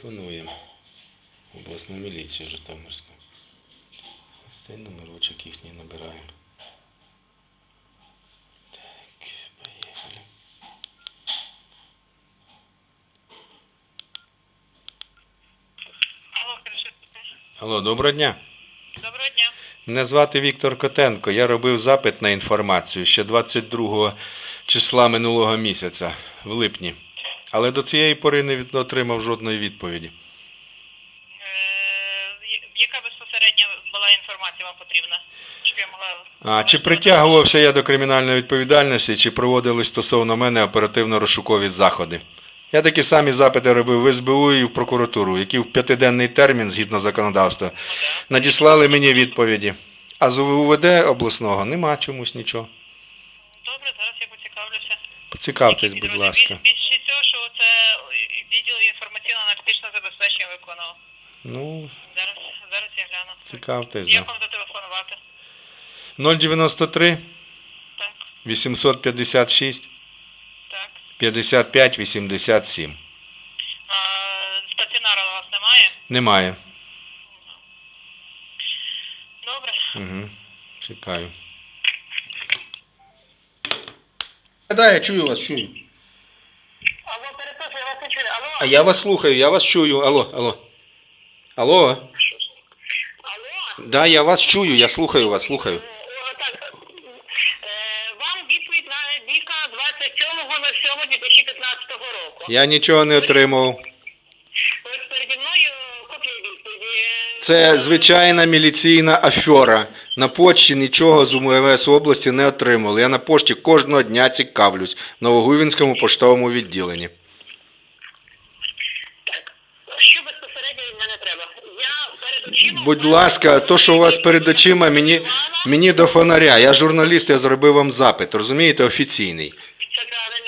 Телефонуємо. в Обласну міліцію Житомирську. Ось цей номерочок їхній набираємо. Так, поїхали. Алло. Алло, доброго дня. Доброго дня. Мене звати Віктор Котенко. Я робив запит на інформацію ще 22 числа минулого місяця, в липні. Але до цієї пори не від- отримав жодної відповіді. Е, яка безпосередньо була інформація вам потрібна? Щоб я могла... А чи притягувався я до кримінальної відповідальності, чи проводили стосовно мене оперативно-розшукові заходи? Я такі самі запити робив в СБУ і в прокуратуру, які в п'ятиденний термін, згідно законодавства, Ну, надіслали мені відповіді. А з УВД обласного нема чомусь нічого. Добре, зараз я поцікавлюся. Поцікавтесь, будь ласка. Більш- Більше відділ інформаційно-аналітичного забезпечення виконував. Ну, Зараз, зараз я гляну. цікавтесь, Як вам зателефонувати? 093 Так, 856 так. 55 87. А, стаціонара у вас немає? Немає. Добре. Угу. Чекаю. Да, я чую вас, чую. Алло, перепрошую, я вас не чую. Алло? А я вас слухаю, я вас чую. Алло, алло. Алло. Алло? Да, я вас чую, я слухаю вас, слухаю. О, так. Е, Вам відповідь на Віка 27.07.2015 року. Я нічого не отримав. Ось переді мною копія відповіді. Це звичайна міліційна афера. На почті нічого з УМВС області не отримали. Я на пошті кожного дня цікавлюсь в Новогуйвінському поштовому відділенні. Так. Що безпосередньо від мене треба? Я перед очима... Будь ласка, то, що у вас перед очима, мені, мені до фонаря. Я журналіст, я зробив вам запит, розумієте, офіційний.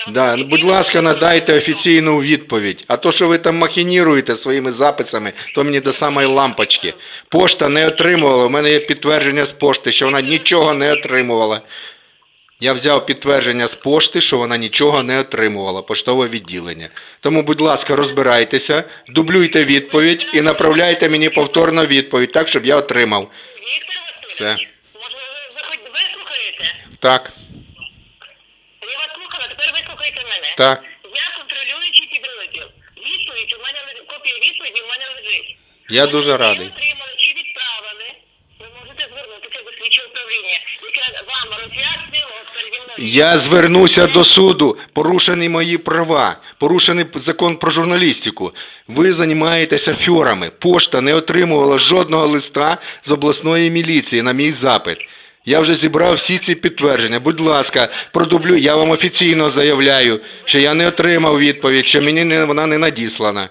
Да, будь ласка, надайте офіційну відповідь. А то, що ви там махініруєте своїми записами, то мені до самої лампочки. Пошта не отримувала. У мене є підтвердження з пошти, що вона нічого не отримувала. Я взяв підтвердження з пошти, що вона нічого не отримувала, поштове відділення. Тому, будь ласка, розбирайтеся, дублюйте відповідь і направляйте мені повторно відповідь, так, щоб я отримав. Віктор Васильович, Все. може ви, ви хоч вислухаєте? Так, Я вас слухала, тепер вислухайте мене. так. Я контролюючий підрозділ. Відповідь у мене лежить, копія відповіді у мене лежить. Я дуже радий чи відправили, ви можете звернутися до слідчого управління, яке вам роз'яснило от переді мною. Я звернуся до суду. Порушені мої права, порушений закон про журналістику. Ви займаєтеся фьорами. Пошта не отримувала жодного листа з обласної міліції на мій запит. Я вже зібрав всі ці підтвердження. Будь ласка, продублю. Я вам офіційно заявляю, що я не отримав відповідь, що мені не, вона не надіслана.